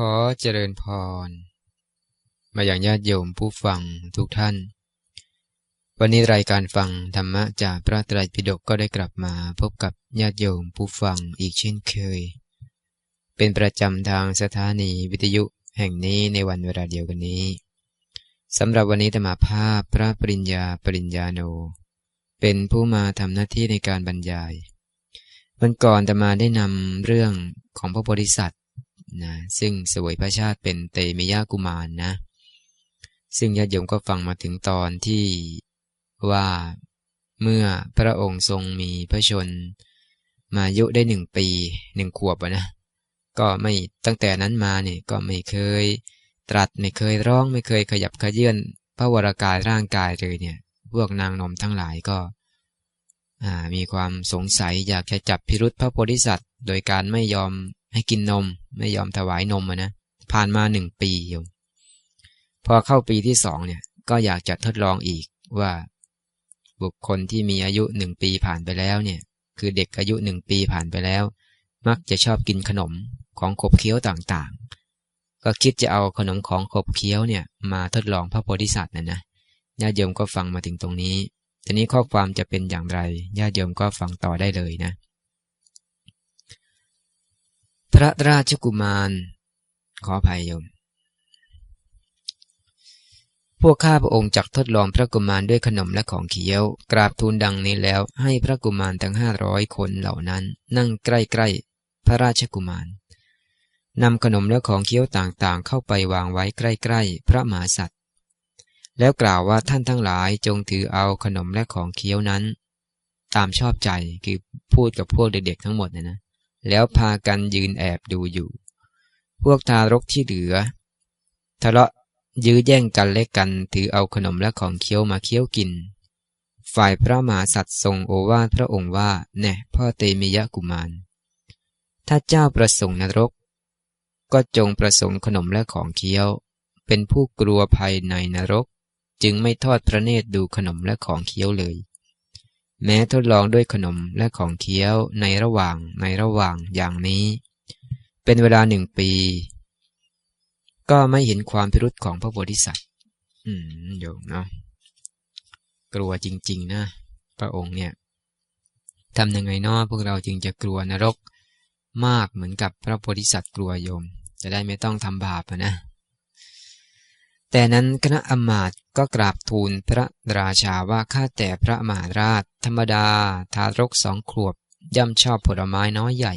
ขอเจริญพร มาอย่างญาติโยมผู้ฟังทุกท่าน วันนี้รายการฟังธรรมะจากพระไตรปิฎกก็ได้กลับมาพบกับญาติโยมผู้ฟังอีกเช่นเคย เป็นประจำทางสถานีวิทยุแห่งนี้ในวันเวลาเดียวกันนี้สำหรับวันนี้ธรรมาภาพพระปริญญาปริญญาโน เป็นผู้มาทำหน้าที่ในการบรรยายวันก่อนธรรมาได้นำเรื่องของพระโพธิสัตว์ นะซึ่งสวยพระชาติเป็นเตมิยากุมารนนะ ซึ่งญาติโยมก็ฟังมาถึงตอนที่ว่าเมื่อพระองค์ทรงมีพระชน มายุได้หนึ่งปีหนึ่งขวบนะก็ไม่ตั้งแต่นั้นมาเนี่ยก็ไม่เคย ตรัสไม่เคยร้องไม่เคยขยับขยื่นพระวรากายร่างกายเลยเนี่ย พวกนางนมทั้งหลายก็มีความสงสัยอยากจะจับพิรุษพระโพธิสัตว์ โดยการไม่ยอม ให้กินนม ไม่ยอมถวายนมนะผ่านมาหนึ่งปีโยมพอเข้าปีที่สองเนี่ย ก็อยากจะทดลองอีกว่า บุคคลที่มีอายุหนึ่งปีผ่านไปแล้วเนี่ย คือเด็กอายุหนึ่งปีผ่านไปแล้ว มักจะชอบกินขนมของขบเคี้ยวต่างๆ ก็คิดจะเอาขนมของขบเคี้ยวเนี่ย มาทดลองพระโพธิสัตว์นะนะญาติโยมก็ฟังมาถึงตรงนี้ทีนี้ข้อความจะเป็นอย่างไรญาติโยมก็ฟังต่อได้เลยนะ พระราชกุมาร ขออภัยโยม พวกข้าพระองค์จักทดลองพระกุมารด้วยขนมและของเคี้ยว กราบทูลดังนี้แล้ว ให้พระกุมารทั้งห้าร้อยคนเหล่านั้น นั่งใกล้ๆพระราชกุมารนำขนมและของเคี้ยวต่างๆ เข้าไปวางไว้ใกล้ๆ พระมหาสัตว์แล้วกล่าวว่าท่านทั้งหลายจงถือเอาขนมและของเคี้ยวนั้น ตามชอบใจคือพูดกับพวกเด็กๆทั้งหมดนะนะ แล้วพากันยืนแอบดูอยู่ พวกทารกที่เหลือ ทะเลาะยื้อแย่งกันเล็กกันถือเอาขนมและของเคี้ยวมาเคี้ยวกิน ฝ่ายพระมหาสัตว์ทรงโอวาทพระองค์ว่า แน่พ่อเตมิยะกุมาร ถ้าเจ้าประสงค์นรก ก็จงประสงค์ขนมและของเคี้ยว เป็นผู้กลัวภัยในนรก จึงไม่ทอดพระเนตรดูขนมและของเคี้ยวเลย แม้ทดลองด้วยขนมและของเคี้ยวในระหว่างในระหว่างอย่างนี้ เป็นเวลาหนึ่งปี ก็ไม่เห็นความพิรุษของพระโพธิสัตว์ อืมโยมเนาะกลัวจริง ๆ นะ พระองค์เนี่ยทำยังไงเนาะพวกเราจึงจะกลัวนรกมากเหมือนกับพระโพธิสัตว์กลัวโยม จะได้ไม่ต้องทำบาปนะ แต่นั้นคณะอมาตก็กราบทูลพระราชาว่าข้าแต่พระมหาราช ธรรมดา ทารกสองขวบ ย่ำชอบผลไม้น้อยใหญ่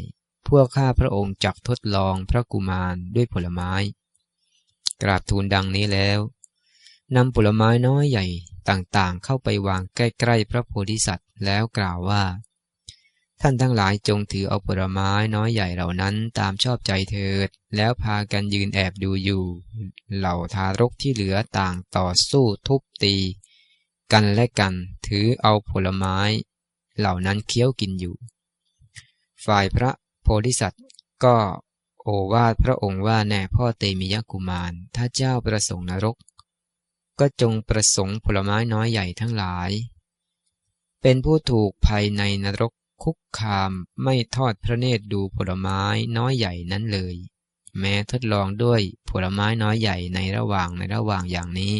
พวกข้าพระองค์จักทดลองพระกุมารด้วยผลไม้ กราบทูลดังนี้แล้วนำผลไม้น้อยใหญ่ต่างๆ เข้าไปวางใกล้ๆ พระโพธิสัตว์แล้วกล่าวว่า ท่านทั้งหลายจงถือเอาผลไม้น้อยใหญ่เหล่านั้นตามชอบใจเถิด แล้วพากันยืนแอบดูอยู่ เหล่าทารกที่เหลือต่างต่อสู้ทุบตี กันและกันถือเอาผลไม้เหล่านั้นเคี้ยวกินอยู่ ฝ่ายพระโพธิสัตว์ก็โอวาทพระองค์ว่าแน่พ่อเตมิยกุมาร ถ้าเจ้าประสงค์นรก ก็จงประสงค์ผลไม้น้อยใหญ่ทั้งหลาย เป็นผู้ถูกภัยในนรกคุกคามไม่ทอดพระเนตรดูผลไม้น้อยใหญ่นั้นเลย แม้ทดลองด้วยผลไม้น้อยใหญ่ในระหว่างในระหว่างอย่างนี้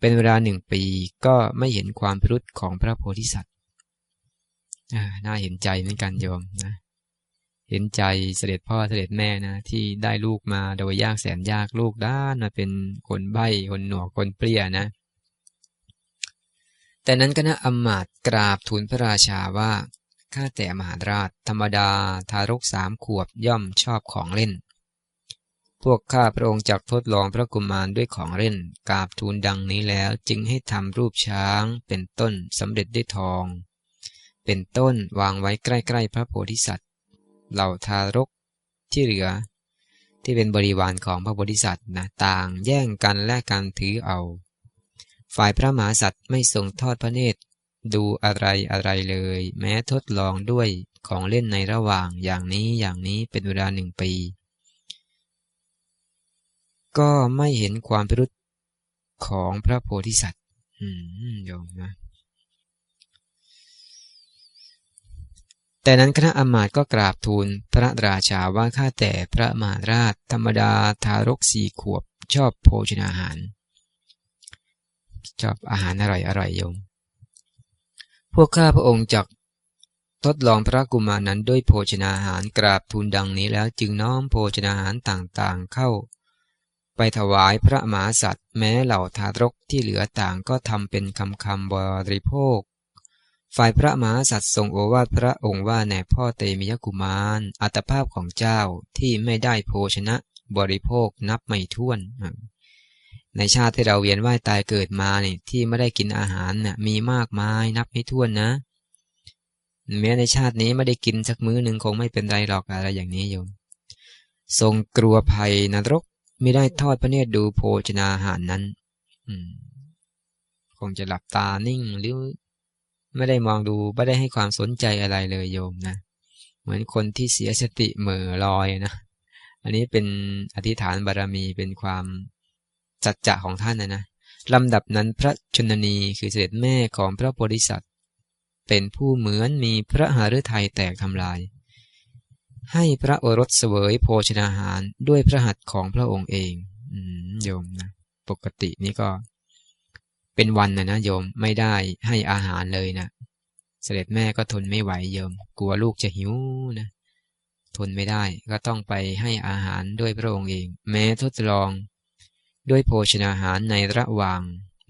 เป็นเวลาหนึ่งปีก็ไม่เห็นความพิรุษของพระโพธิสัตว์น่าเห็นใจเหมือนกันโยมนะ เห็นใจเสด็จพ่อเสด็จแม่นะ ที่ได้ลูกมาโดยยากแสนยากลูกด้านมาเป็นคนใบ้คนหนวกคนเปรี้ยนะ แต่นั้นคณะอมาตกราบทูลพระราชาว่าข้าแต่มหาราช ธรรมดาทารกสามขวบย่อมชอบของเล่น วกข้าพระองค์จักทดลองพระกุมารด้วยของเล่นกาบทูลดังนี้แล้วจึงให้ทำรูปช้าง เป็นต้นสำเร็จด้วยทอง เป็นต้นวางไว้ใกล้ ๆ พระโพธิสัตว์ เหล่าทารกที่เหลือ ที่เป็นบริวารของพระโพธิสัตว์นะต่างแย่งกันและกันถือเอา ฝ่ายพระมหาสัตว์ไม่ทรงทอดพระเนตรดูอะไรอะไรเลย แม้ทดลองด้วยของเล่นในระหว่างอย่างนี้อย่างนี้เป็นเวลาหนึ่งปี ก็ไม่เห็นความพิรุษของพระโพธิสัตว์ อืมโยมนะ แต่นั้นคณะอมาตย์ก็กราบทูลพระราชาว่าข้าแต่พระมหาราช ธรรมดาทารกสี่ขวบชอบโภชนาหาร ชอบอาหารอร่อยอร่อยโยม พวกข้าพระองค์จักทดลองพระกุมารนั้นด้วยโภชนาหารกราบทูลดังนี้แล้วจึงน้อมโภชนาหารต่างๆ เข้า ไปถวายพระมหาสัตว์ แม้เหล่าทารกที่เหลือต่างก็ทำเป็นคำคำบริโภค ฝ่ายพระมหาสัตว์ทรงโอวาทพระองค์ว่าแน่พ่อเตมิยกุมาร อัตภาพของเจ้าที่ไม่ได้โภชนะบริโภคนับไม่ถ้วน ในชาติที่เราเวียนว่ายตายเกิดมาเนี่ยที่ไม่ได้กินอาหารน่ยมีมากมายนับไม่ถ้วนนะแม้ในชาตินี้ไม่ได้กินสักมื้อหนึ่งคงไม่เป็นไรหรอกอะไรอย่างนี้โยมทรงกลัวภัยนรก ไม่ได้ทอดพระเนตรดูโภชนาอาหารนั้นคงจะหลับตานิ่งหรือไม่ได้มองดูไม่ได้ให้ความสนใจอะไรเลยโยมนะเหมือนคนที่เสียสติเหม่อลอยนะอันนี้เป็นอธิษฐานบารรมีเป็นความจัดจะของท่านนะนะลำดับนั้นพระชนนีคือเสด็จแม่ของพระโพธิสัตว์ เป็นผู้เหมือนมีพระหฤทัยแตกทำลาย ให้พระโอรสเสวยโภชนาหารด้วยพระหัตถ์ของพระองค์เองโยมนะปกตินี่ก็ เป็นวันนะนะโยมไม่ได้ให้อาหารเลยนะเสด็จแม่ก็ทนไม่ไหวโยม กลัวลูกจะหิวนะทนไม่ได้ก็ต้องไปให้อาหารด้วยพระองค์เอง แม้ทดลอง ด้วยโภชนาหารในระหว่าง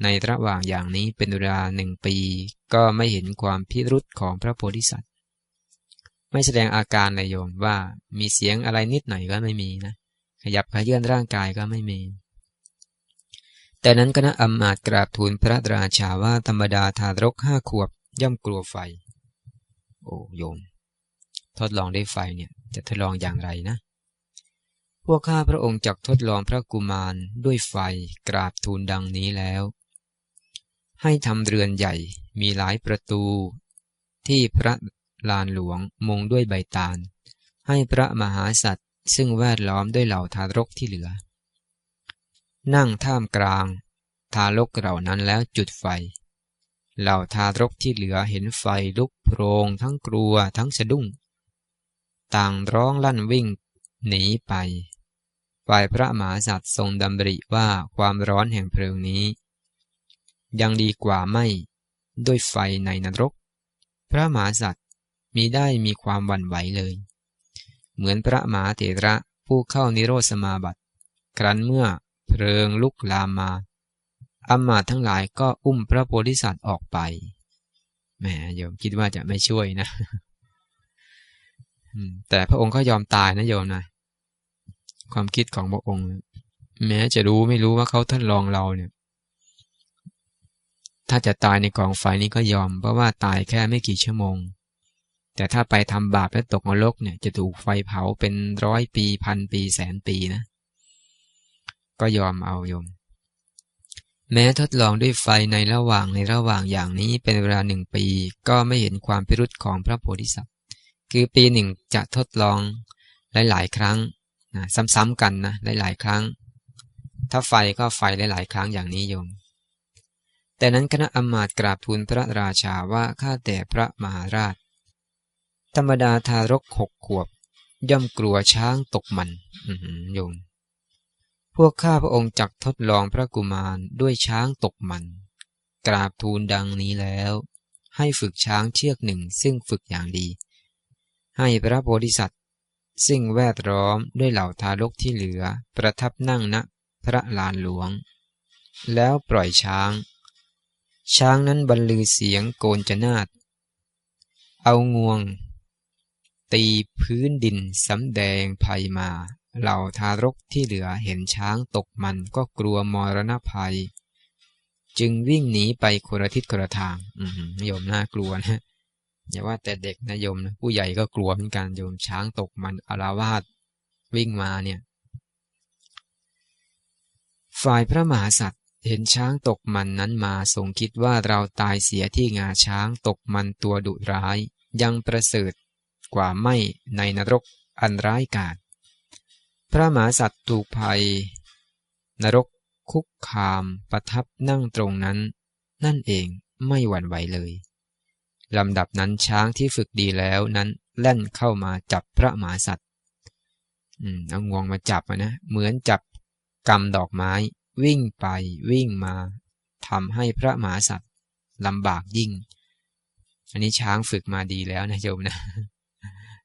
ในระหว่างอย่างนี้เป็นเวลาหนึ่งปี ก็ไม่เห็นความพิรุษของพระโพธิสัตว์ ไม่แสดงอาการเลยโยมว่ามีเสียงอะไรนิดหน่อยก็ไม่มีนะ ขยับขยื่นร่างกายก็ไม่มี แต่นั้นคณะอำมาตย์กราบทูลพระราชาว่าธรรมดาทารกห้าขวบย่อมกลัวไฟ โอ้โยม ทดลองได้ไฟเนี่ย จะทดลองอย่างไรนะ พวกข้าพระองค์จักทดลองพระกุมารด้วยไฟกราบทูลดังนี้แล้ว ให้ทำเรือนใหญ่มีหลายประตู ที่พระ ลานหลวงมงด้วยใบตาล ให้พระมหาสัตว์ซึ่งแวดล้อมด้วยเหล่าทารกที่เหลือ นั่งท่ามกลาง ทารกเหล่านั้นแล้วจุดไฟ เหล่าทารกที่เหลือเห็นไฟลุกโพรงทั้งกลัวทั้งสะดุ้ง ต่างร้องลั่นวิ่ง หนีไปฝ่ายพระมหาสัตว์ทรงดำริว่าความร้อนแห่งเพลิงนี้ ยังดีกว่าไม่ด้วยไฟในนรก พระมหาสัตว์ มีได้มีความวันไหวเลย เหมือนพระมหาเถระผู้เข้านิโรธสมาบัติ ครั้นเมื่อเพลิงลุกลามมาอามาทั้งหลายก็อุ้มพระโพธิสัตว์ออกไปแหมโยมคิดว่าจะไม่ช่วยนะแต่พระองค์ก็ยอมตายนะโยมนะความคิดของพระองค์ แม้จะรู้ไม่รู้ว่าเขาทดลองเราเนี่ย ถ้าจะตายในกองไฟนี้ก็ยอม เพราะว่าตายแค่ไม่กี่ชั่วโมง แต่ถ้าไปทำบาปและตกนรกเนี่ยจะถูกไฟเผาเป็นร้อยปีพันปีแสนปีนะ ก็ยอมเอายม แม้ทดลองด้วยไฟในระหว่างในระหว่างอย่างนี้เป็นเวลาหนึ่งปี ก็ไม่เห็นความพิรุษของพระโพธิสัตว์ คือปีหนึ่งจะทดลองหลาย ๆ ครั้งนะซ้ำๆกันนะหลาย ๆ ครั้ง ถ้าไฟก็ไฟหลาย ๆ ครั้งอย่างนี้โยม แต่นั้นคณะอมาตย์กราบทูลพระราชาว่าข้าแต่พระมหาราช ธรรมดาทารกหกขวบ ย่อมกลัวช้างตกมันโยมพวกข้าพระองค์จักทดลองพระกุมารด้วยช้างตกมัน กราบทูลดังนี้แล้ว ให้ฝึกช้างเชือกหนึ่งซึ่งฝึกอย่างดี ให้พระโพธิสัตว์ซึ่งแวดล้อมด้วยเหล่าทารกที่เหลือประทับนั่งณพระลานหลวง แล้วปล่อยช้าง ช้างนั้นบรรลือเสียงโกนจนาดเอางวง ตีพื้นดินสำแดงภัยมา เหล่าทารกที่เหลือเห็นช้างตกมันก็กลัวมรณภัย จึงวิ่งหนีไปคนละทิศคนละทางอืโยมน่ากลัวนะอย่าว่าแต่เด็กนะโยมนะผู้ใหญ่ก็กลัวเหมือนกันโยมช้างตกมันอาราวาสวิ่งมาเนี่ย ฝ่ายพระมหาสัตว์เห็นช้างตกมันนั้นมาทรงคิดว่าเราตายเสียที่งาช้างตกมันตัวดุร้าย ยังประเสริฐ กว่าไม่ในนรกอันร้ายกาจพระมหาสัตว์ถูกภัย นรกคุกคามประทับนั่งตรงนั้น นั่นเองไม่หวั่นไหวเลยลำดับนั้นช้างที่ฝึกดีแล้วนั้นแล่นเข้ามาจับพระมหาสัตว์เอางวงมาจับนะ เหมือนจับกำดอกไม้ วิ่งไปวิ่งมาทำให้พระมหาสัตว์ลำบากยิ่ง อันนี้ช้างฝึกมาดีแล้วนะโยมนะ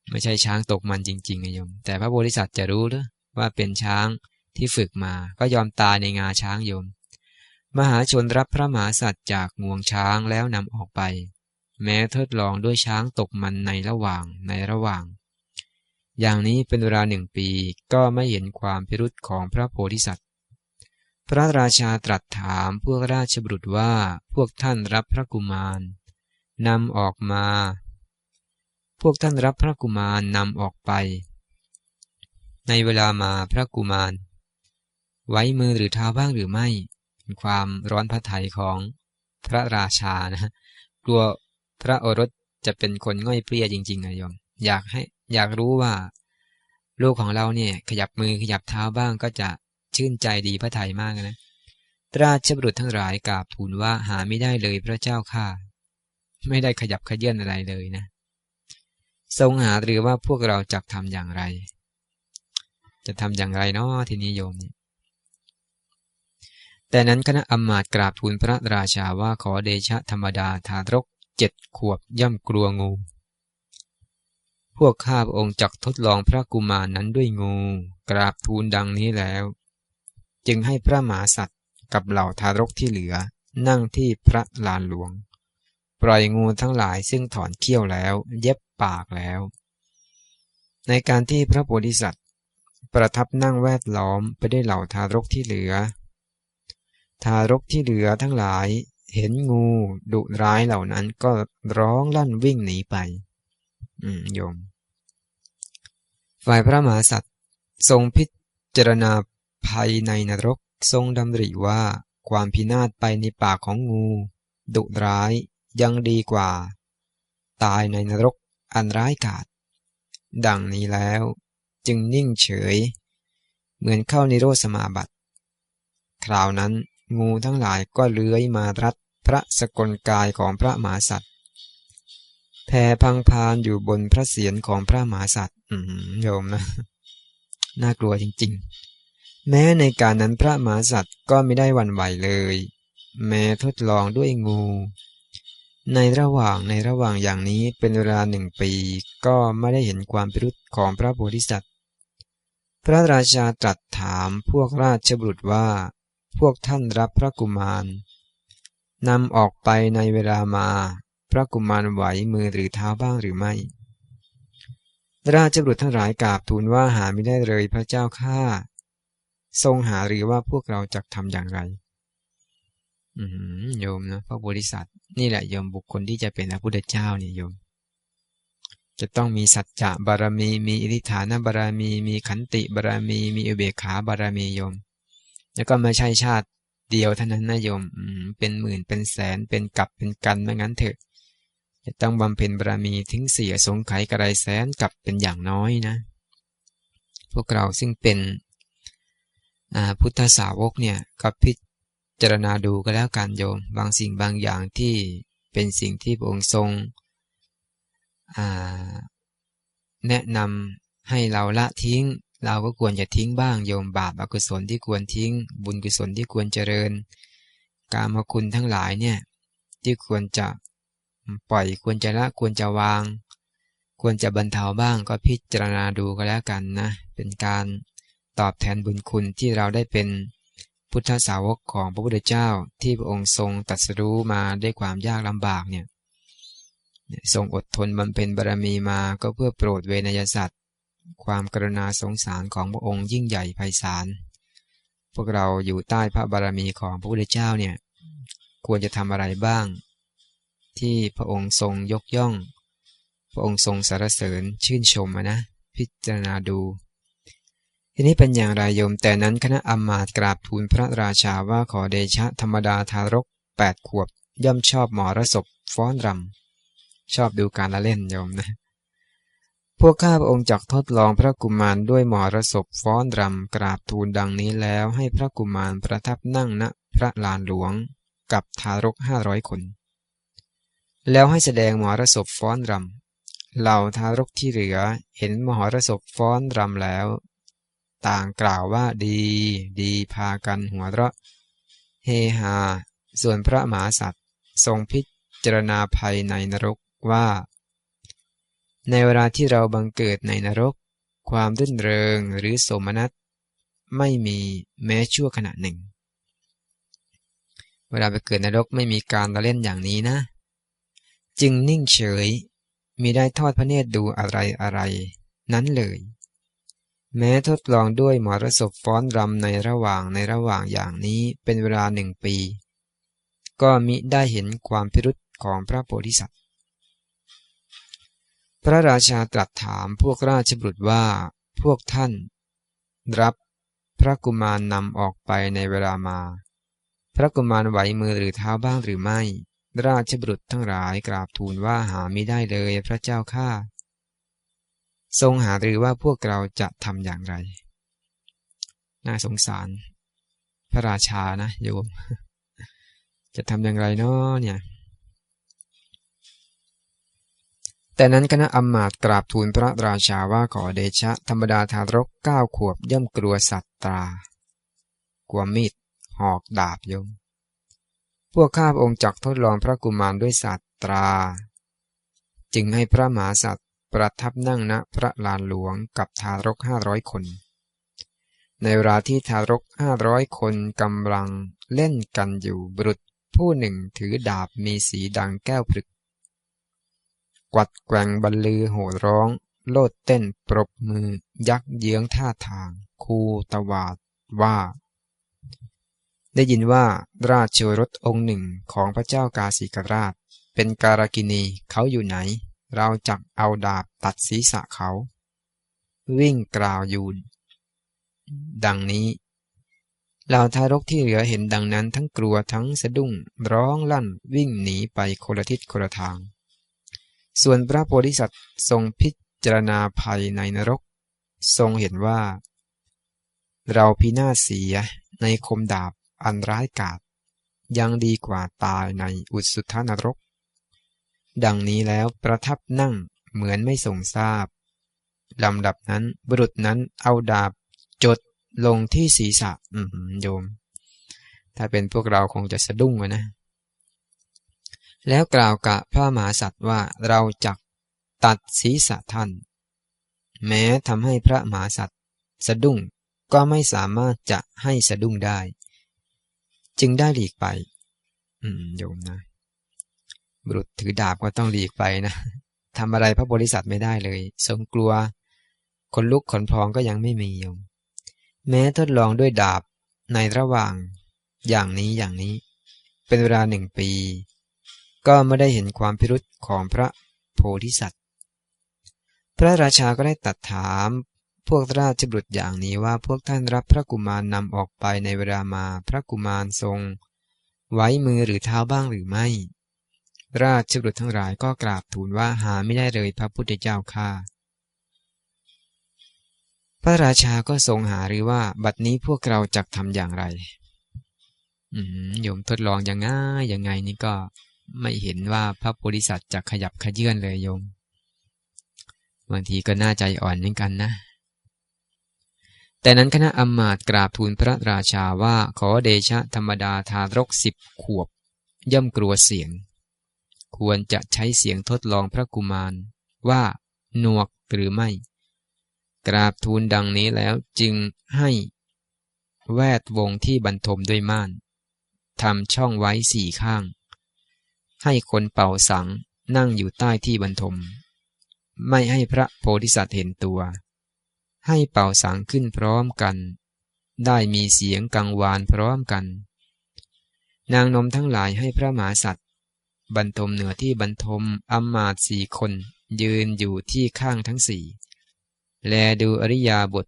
ไม่ใช่ช้างตกมันจริงๆนะโยม แต่พระโพธิสัตว์จะรู้หรือว่าเป็นช้างที่ฝึกมาก็ยอมตายในงาช้างโยม มหาชนรับพระมหาสัตว์จากงวงช้างแล้วนำออกไป แม้ทดลองด้วยช้างตกมันในระหว่างในระหว่าง อย่างนี้เป็นเวลาหนึ่งปีก็ไม่เห็นความพิรุษของพระโพธิสัตว์ พระราชาตรัสถามพวกราชบุตรว่าพวกท่านรับพระกุมารนำออกมา พวกท่านรับพระกุมารนำออกไป ในเวลามาพระกุมาร ไว้มือหรือเท้าบ้างหรือไม่เป็นความร้อนพระทัยของพระราชานะ กลัวพระโอรสจะเป็นคนง่อยเปรี้ยจริงๆนะโยม อยากให้อยากรู้ว่า ลูกของเราเนี่ยขยับมือขยับเท้าบ้างก็จะชื่นใจดีพระทัยมากนะราชบุตรทั้งหลายกราบทูลว่าหาไม่ได้เลยพระเจ้าข้าไม่ได้ขยับขยื่นอะไรเลยนะ ทรงหาหรือว่าพวกเราจะทำอย่างไร จะทำอย่างไรเนาะทีนี้โยมแต่นั้นคณะอมมาตกราบทูลพระราชาว่าขอเดชะธรรมดาทารกเจ็ดขวบย่ำกลัวงู พวกข้าพระองค์จักทดลองพระกุมารนนั้นด้วยงู กราบทูลดังนี้แล้ว จึงให้พระมหาสัตว์กับเหล่าทารกที่เหลือนั่งที่พระลานหลวง ปล่อยงูทั้งหลายซึ่งถอนเขี้ยวแล้ว เย็บปากแล้ว ในการที่พระโพธิสัตว์ ประทับนั่งแวดล้อมไปได้เหล่าทารกที่เหลือ ทารกที่เหลือทั้งหลายเห็นงูดุร้ายเหล่านั้นก็ร้องลั่นวิ่งหนีไป อืมโยม ฝ่ายพระมหาสัตว์ทรงพิจารณาภัยในนรกทรงดำริว่าความพินาศไปในปากของงู ดุร้าย ยังดีกว่า ตายในนรกอันร้ายกาจดังนี้แล้วจึงนิ่งเฉย เหมือนเข้าในโรสมาบัติคราวนั้นงูทั้งหลายก็เลื้อยมารัดพระสกลกายของพระมหาสัตว์แผ่พังพานอยู่บนพระเศียรของพระมหาสัตว์โยมนะ น่ากลัวจริง ๆ แม้ในการนั้นพระมหาสัตว์ก็ไม่ได้วันไหวเลย แม้ทดลองด้วยงู ในระหว่างในระหว่างอย่างนี้เป็นเวลาหนึ่งปี ก็ไม่ได้เห็นความพิรุษของพระโพธิสัตว์ พระราชาตรัสถามพวกราชบุตรว่า พวกท่านรับพระกุมารนำออกไปในเวลามา พระกุมารไหวมือหรือเท้าบ้างหรือไม่ ราชบุตรทั้งหลายกราบทูลว่าหาไม่ได้เลยพระเจ้าข้าทรงหาหรือว่าพวกเราจะทำอย่างไร โยมนะพระบริษัทนี่แหละโยมบุคคลที่จะเป็นพระพุทธเจ้านี่โยม จะต้องมีสัจจะบารมี มีอิทธิฐานบารมี มีขันติบารมี มีอุเบกขาบารมีโยม แล้วก็ไม่ใช่ชาติเดียวเท่านั้นนะโยมเป็นหมื่นเป็นแสนเป็นกับเป็นกันไม่งั้นเถอะ จะต้องบำเพ็ญบารมีถึงเสียสงไขกระไรแสนกับเป็นอย่างน้อยนะ พวกเราซึ่งเป็นพุทธสาวกเนี่ยก็พิจารณาดูก็แล้วกันโยม บางสิ่งบางอย่างที่เป็นสิ่งที่พระองค์ทรงแนะนำให้เราละทิ้ง เราก็ควรจะทิ้งบ้างโยมบาปอกุศลที่ควรทิ้ง บุญกุศลที่ควรเจริญ การมคุณทั้งหลายเนี่ยที่ควรจะปล่อยควรจะละควรจะวาง ควรจะบรรเทาบ้างก็พิจารณาดูก็แล้วกันนะ เป็นการตอบแทนบุญคุณที่เราได้เป็น พุทธสาวกของพระพุทธเจ้าที่พระองค์ทรงตัดสรู้มาด้วยความยากลำบากเนี่ยทรงอดทนบำเพ็ญบารมีมาก็เพื่อโปรดเวนยสัตว์ ความกรุณาสงสารของพระองค์ยิ่งใหญ่ไพศาล พวกเราอยู่ใต้พระบารมีของพระพุทธเจ้าเนี่ยควรจะทำอะไรบ้าง ที่พระองค์ทรงยกย่อง พระองค์ทรงสรรเสริญชื่นชมนะ พิจารณาดู ทีนี้เป็นอย่างไรโยมแต่นั้นคณะอมาตกราบทูลพระราชาว่าขอเดชะธรรมดาทารกแปดขวบ ย่อมชอบหมอระศพฟ้อนรำชอบดูการละเล่นโยมนะ พวกข้าพระองค์จักทดลองพระกุมารด้วยหมอระศพฟ้อนรำกราบทูลดังนี้แล้วให้พระกุมารประทับนั่งณพระลานหลวงกับทารกห้าร้อยคน แล้วให้แสดงหมอระศพฟ้อนรำเหล่าทารกที่เหลือเห็นมหรสพฟ้อนรำแล้ว ต่างกล่าวว่าดี ดีพากันหัวเราะ เฮฮา ส่วนพระมหาสัตว์ทรงพิจารณาภัยในนรกว่า ในเวลาที่เราบังเกิดในนรก ความรื่นเริงหรือโสมนัสไม่มีแม้ชั่วขณะหนึ่ง เวลาไปเกิดนรกไม่มีการละเล่นอย่างนี้นะ จึงนิ่งเฉยมีได้ทอดพระเนตรดูอะไรอะไร นั้นเลย แม้ทดลองด้วยหมอรสพฟ้อนรำในระหว่างในระหว่างอย่างนี้เป็นเวลาหนึ่งปี ก็มิได้เห็นความพิรุษของพระโพธิสัตว์ พระราชาตรัสถามพวกราชบุตรว่า พวกท่าน รับพระกุมารนำออกไปในเวลามา พระกุมารไหวมือหรือเท้าบ้างหรือไม่ ราชบุตรทั้งหลายกราบทูลว่าหาไม่ได้เลยพระเจ้าข้า ทรงหาหรือว่าพวกเราจะทำอย่างไร น่าสงสาร พระราชานะโยม จะทำอย่างไรเนาะเนี่ย แต่นั้นคณะอำมาตย์กราบทูลพระราชาว่าขอเดชะ ธรรมดาทารกเก้าขวบย่อมกลัวสัตว์ตรา กลัวมีด หอกดาบโยม พวกข้าพองค์จักทดลองพระกุมารด้วยสัตว์ตรา จึงให้พระมหาสัตว ประทับนั่งณพระลานหลวงกับทารกห้าร้อยคน ในเวลาที่ทารกห้าร้อยคนกำลังเล่นกันอยู่บุรุษผู้หนึ่งถือดาบมีสีดังแก้วพลึก กวัดแกว่งบรรลือโห่ร้อง โลดเต้นปรบมือ ยักเยื้องท่าทาง คูตวาดว่า ได้ยินว่าราชรถองค์หนึ่งของพระเจ้ากาสีกราช เป็นการากินีเขาอยู่ไหน เราจักเอาดาบตัดศีรษะเขา วิ่งกล่าวยูน ดังนี้เหล่าทารกที่เหลือเห็นดังนั้นทั้งกลัวทั้งสะดุ้งร้องลั่นวิ่งหนีไปคนละทิศคนละทาง ส่วนพระโพธิสัตว์ทรงพิจารณาภัยในนรก ทรงเห็นว่า เราพินาศเสียในคมดาบอันร้ายกาจยังดีกว่าตายในอุสุทานรก ดังนี้แล้วประทับนั่งเหมือนไม่ทรงทราบลำดับนั้นบุรุษนั้นเอาดาบจดลงที่ศีรษะอืมโยม ถ้าเป็นพวกเราคงจะสะดุ้งนะ แล้วกล่าวกับพระมหาสัตว์ว่าเราจักตัดศีรษะท่าน แม้ทำให้พระมหาสัตว์สะดุ้งก็ไม่สามารถจะให้สะดุ้งได้ จึงได้หลีกไป อืมโยมนะ บุรุษถือดาบก็ต้องหลีกไปนะทำอะไรพระบริษัทไม่ได้เลย ทรงกลัว คนลุกขนพองก็ยังไม่มีโยม แม้ทดลองด้วยดาบในระหว่างอย่างนี้อย่างนี้ เป็นเวลาหนึ่งปี ก็ไม่ได้เห็นความพิรุษของพระโพธิสัตว์ พระราชาก็ได้ตัดถามพวกราชบุตรอย่างนี้ว่าพวกท่านรับพระกุมารนำออกไปในเวลามาพระกุมารทรง ไว้มือหรือเท้าบ้างหรือไม่ ราชบุตรทั้งหลายก็กราบทูลว่าหาไม่ได้เลยพระพุทธเจ้าข้าพระราชาก็ทรงหาหรือว่า บัดนี้พวกเราจะทำอย่างไร อืมโยมทดลองยังไงยังไงนี่ก็ไม่เห็นว่าพระโพธิสัตว์จะขยับขยื่นเลยโยมบางทีก็น่าใจอ่อนเหมือนกันนะ แต่นั้นคณะอมมาตกราบทูลพระราชาว่าขอเดชะธรรมดาทารกสิบขวบ ย่อมกลัวเสียง ควรจะใช้เสียงทดลองพระกุมาร ว่าหนวกหรือไม่ กราบทูลดังนี้แล้วจึงให้ แวดวงที่บรรทมด้วยม่านทำช่องไว้สี่ข้าง ให้คนเป่าสังนั่งอยู่ใต้ที่บรรทม ไม่ให้พระโพธิสัตว์เห็นตัว ให้เป่าสังขึ้นพร้อมกัน ได้มีเสียงกังวานพร้อมกัน นางนมทั้งหลายให้พระมหาสัตว์ บรรทมเหนือที่บรรทมอมมาตสี่คน ยืนอยู่ที่ข้างทั้งสี่ แลดูอริยาบท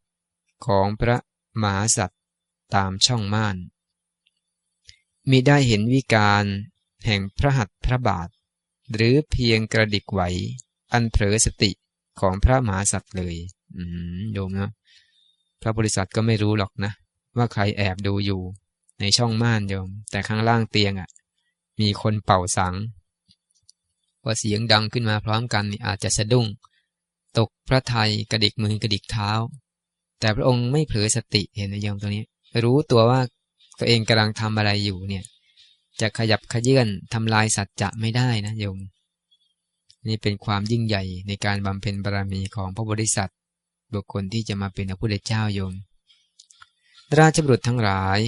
ของพระมหาสัตว์ตามช่องม่าน มิได้เห็นวิการแห่งพระหัตถ์พระบาท หรือเพียงกระดิกไหว อันเผลอสติของพระมหาสัตว์เลย อืมโยมนะพระบริษัทก็ไม่รู้หรอกนะ ว่าใครแอบดูอยู่ ในช่องม่านโยม แต่ข้างล่างเตียงอะ่ะ มีคนเป่าสังพอเสียงดังขึ้นมาพร้อมกันนี่อาจจะสะดุ้ง ตกพระไทยกระดิกมือกระดิกเท้า แต่พระองค์ไม่เผลอสติเห็นไหมโยมตรงนี้ รู้ตัวว่าตัวเองกำลังทำอะไรอยู่เนี่ย จะขยับขยื่นทำลายสัจจะไม่ได้นะโยม นี่เป็นความยิ่งใหญ่ในการบำเพ็ญบารมีของพระบริษัทบุคคลที่จะมาเป็นพระพุทธเจ้าโยม ราชบุตรทั้งหลาย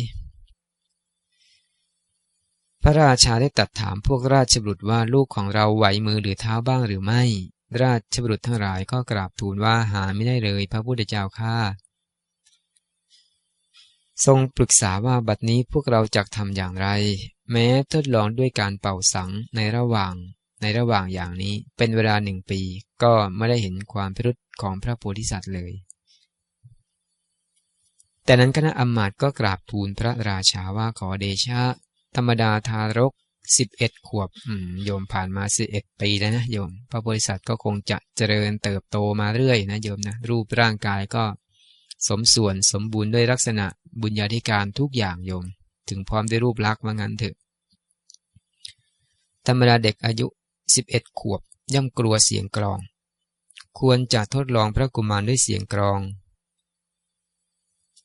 พระราชาได้ตัดถามพวกราชบุตรว่าลูกของเราไหวมือหรือเท้าบ้างหรือไม่ ราชบุตรทั้งหลายก็กราบทูลว่าหาไม่ได้เลย พระพุทธเจ้าข้าทรงปรึกษาว่าบัดนี้พวกเราจะทำอย่างไร แม้ทดลองด้วยการเป่าสังในระหว่างในระหว่างอย่างนี้เป็นเวลาหนึ่งปี ก็ไม่ได้เห็นความพิรุษของพระโพธิสัตว์เลย แต่นั้นคณะอมาตย์ก็กราบทูลพระราชาว่าขอเดชะ ธรรมดาทารกสิบเอ็ดขวบโยมผ่านมาสิบเอ็ดปีแล้วนะโยม พระโพธิสัตว์ก็คงจะเจริญเติบโตมาเรื่อยนะโยมนะรูปร่างกายก็ สมส่วนสมบูรณ์ด้วยลักษณะบุญญาธิการทุกอย่างโยม ถึงพร้อมด้วยรูปลักษณ์ว่างั้นเถอะ ธรรมดาเด็กอายุสิบเอ็ดขวบย่อมกลัวเสียงกรอง ควรจะทดลองพระกุมารด้วยเสียงกรอง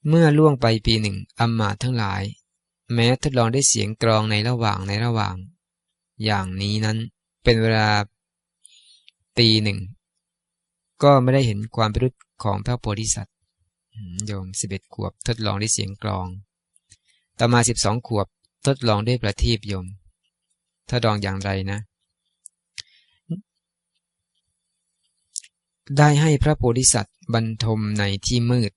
เมื่อล่วงไปปีหนึ่งอัมมาทั้งหลาย แม้ทดลองได้เสียงกรองในระหว่างในระหว่าง อย่างนี้นั้นเป็นเวลาปีหนึ่ง ก็ไม่ได้เห็นความพิรุษของพระโพธิสัตว์โยมสิบเอ็ดขวบทดลองได้เสียงกรอง ต่อมาสิบสองขวบทดลองได้ประทีปโยมทดลองอย่างไรนะ ได้ให้พระโพธิสัตว์บรรทมในที่มืด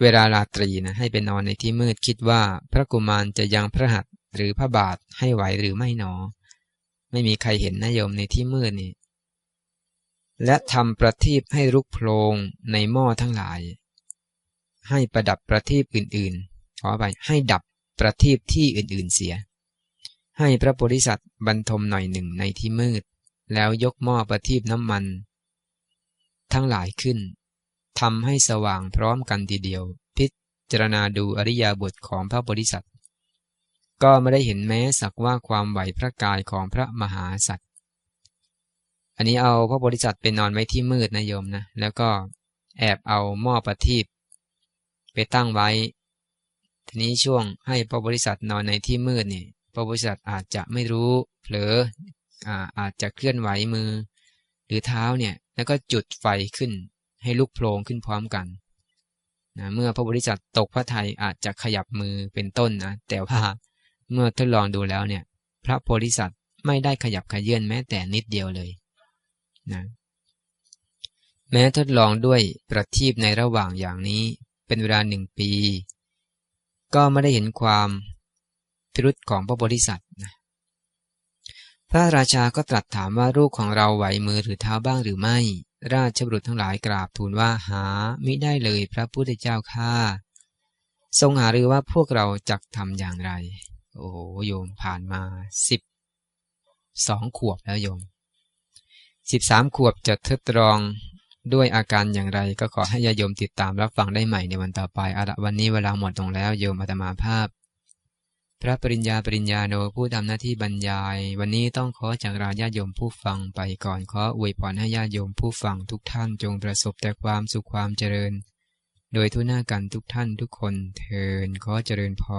เวลาราตรีนะให้ไปนอนในที่มืดคิดว่าพระกุมารจะยังพระหัตถ์หรือพระบาทให้ไหวหรือไม่หนอ ไม่มีใครเห็นนะโยมในที่มืดนี่ และทำประทีปให้ลุกโพลงในหม้อทั้งหลาย ให้ประดับประทีปอื่นๆขอไปให้ดับประทีปที่อื่นๆเสีย ให้พระโพธิสัตว์บรรทมหน่อยหนึ่งในที่มืด แล้วยกหม้อประทีปน้ำมัน ทั้งหลายขึ้น ทำให้สว่างพร้อมกันทีเดียว พิจารณาดูอริยบทของพระโพธิสัตว์ ก็ไม่ได้เห็นแม้สักว่าความไหวพระกายของพระมหาสัตว์ อันนี้เอาพระโพธิสัตว์ไปนอนไว้ที่มืดนะโยมนะ แล้วก็แอบเอาหม้อประทีปไปตั้งไว้ ทีนี้ช่วงให้พระโพธิสัตว์นอนในที่มืดนี่พระโพธิสัตว์อาจจะไม่รู้เผลออาอาจจะเคลื่อนไหวมือ หรือเท้าเนี่ย แล้วก็จุดไฟขึ้น ให้ลุกโผล่ขึ้นพร้อมกันนะเมื่อพระโพธิสัตว์ตกพระทัยอาจจะขยับมือเป็นต้นนะแต่ว่าเมื่อทดลองดูแล้วเนี่ย พระโพธิสัตว์ไม่ได้ขยับขยื่นแม้แต่นิดเดียวเลยนะแม้ทดลองด้วยประทีปในระหว่างอย่างนี้เป็นเวลาหนึ่งปี ก็ไม่ได้เห็นความพิรุษของพระโพธิสัตว์นะพระราชาก็ตรัสถามว่าลูกของเราไหวมือหรือเท้าบ้างหรือไม่ ราชบุรุษทั้งหลายกราบทูลว่าหามิได้เลยพระพุทธเจ้าข้าทรงหารือว่าพวกเราจักทำอย่างไร โอ้โยมผ่านมาสิบสองขวบแล้วโยมสิบสามขวบจะทดลองด้วยอาการอย่างไร ก็ขอให้ญาโยมติดตามรับฟังได้ใหม่ในวันต่อไปอาละวันนี้เวลาหมดลงแล้วโยมอาตมาภาพ พระปริญญาปริญญาโนผู้ทำหน้าที่บรรยาย วันนี้ต้องขอจากราญาโยมผู้ฟังไปก่อนขออวยพรให้ญาโยมผู้ฟังทุกท่านจงประสบแต่ความสุขความเจริญ โดยทุกหน้ากันทุกท่านทุกคนเทินขอเจริญพร